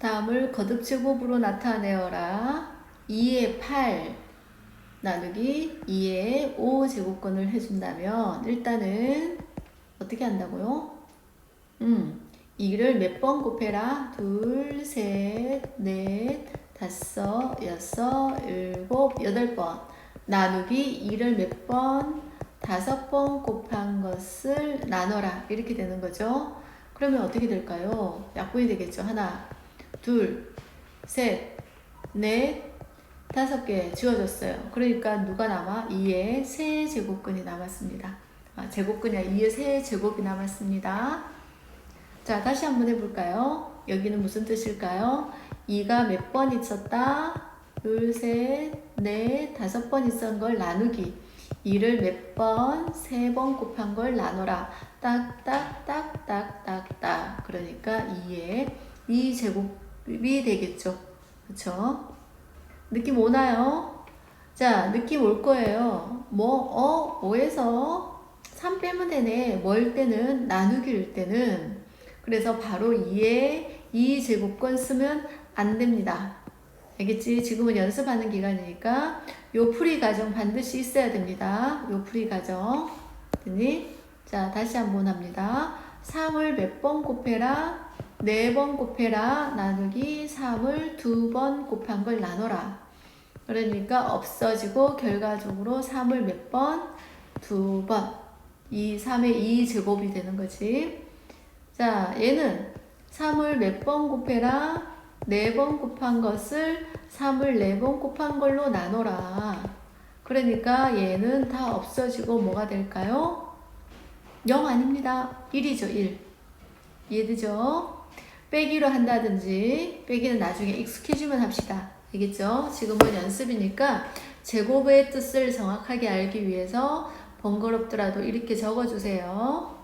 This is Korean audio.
다음을 거듭 제곱으로 나타내어라. 2의 8 나누기 2의 5 제곱권을 해준다면 일단은 어떻게 한다고요? 음, 2를 몇 번 곱해라? 둘, 셋, 넷, 다섯, 여섯, 일곱, 여덟 번 나누기 2를 몇 번? 다섯 번 곱한 것을 나눠라 이렇게 되는 거죠. 그러면 어떻게 될까요? 약분이 되겠죠. 하나, 둘, 셋, 넷, 다섯 개 지워졌어요. 그러니까 누가 남아? 2의 세 제곱근이 남았습니다. 아, 제곱근이 아니라 2의 세 제곱이 남았습니다. 자, 다시 한번 해볼까요? 여기는 무슨 뜻일까요? 2가 몇 번 있었다? 둘, 셋, 넷, 다섯 번 있었던 걸 나누기. 2를 몇 번? 세 번 곱한 걸 나눠라. 딱, 딱, 딱, 딱, 딱, 딱. 그러니까 2의 2제곱 이 되겠죠. 그쵸? 느낌 오나요? 자, 느낌 올 거예요. 뭐, 어, 5에서 3 빼면 되네. 뭐일 때는, 나누기일 때는. 그래서 바로 2에 2 제곱권 쓰면 안 됩니다. 알겠지? 지금은 연습하는 기간이니까 요 풀이 과정 반드시 있어야 됩니다. 요 풀이 과정. 됐니? 자, 다시 한번 합니다. 3을 몇 번 곱해라? 4번 곱해라. 나누기 3을 두번 곱한 걸 나눠라. 그러니까 없어지고 결과적으로 3을 몇 번? 두 번. 이 3의 2 제곱이 되는 거지. 자, 얘는 3을 몇 번 곱해라? 4번 곱한 것을 3을 4번 곱한 걸로 나눠라. 그러니까 얘는 다 없어지고 뭐가 될까요? 0 아닙니다. 1이죠, 1. 이해되죠? 빼기로 한다든지, 빼기는 나중에 익숙해지면 합시다. 알겠죠? 지금은 연습이니까 제곱의 뜻을 정확하게 알기 위해서 번거롭더라도 이렇게 적어주세요.